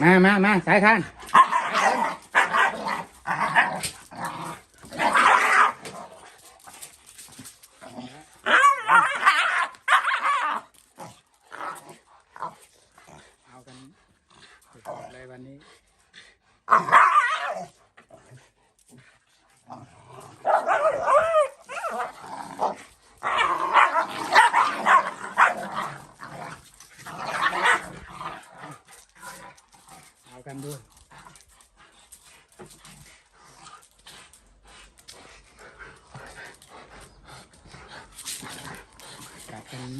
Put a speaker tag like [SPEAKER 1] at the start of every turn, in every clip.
[SPEAKER 1] มามามาสายทานเอากันเลยวันนี้ กันดูกัดกัน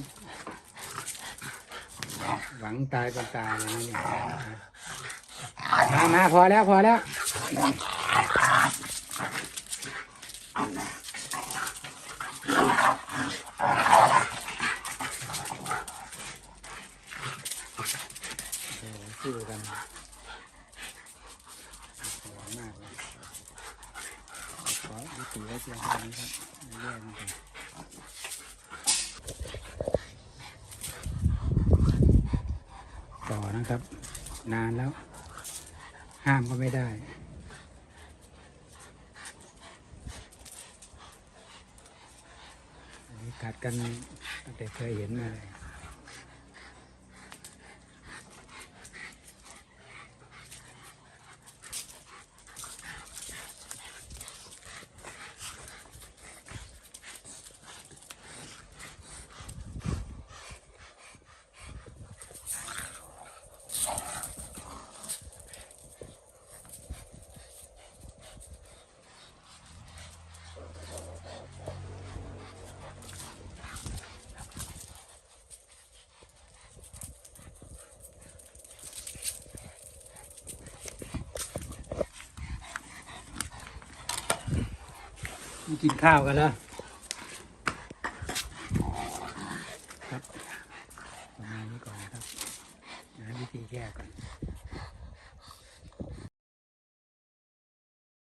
[SPEAKER 1] หวังตายเป็นตายเลยนะเนี่ยมามาพอแล้วพอแล้วโอ้โหสู้กันสวยมากเลย ขอยุติไว้เพียงเท่านี้ครับแย่จริงต่อนะครับ นานแล้ว ห้ามก็ไม่ได้กัดกันตั้งแต่เคยเห็นมาเลย กินข้าวกันแล้วครับประมาณนี้ก่อนนะครับนะวิธีแยกก่อน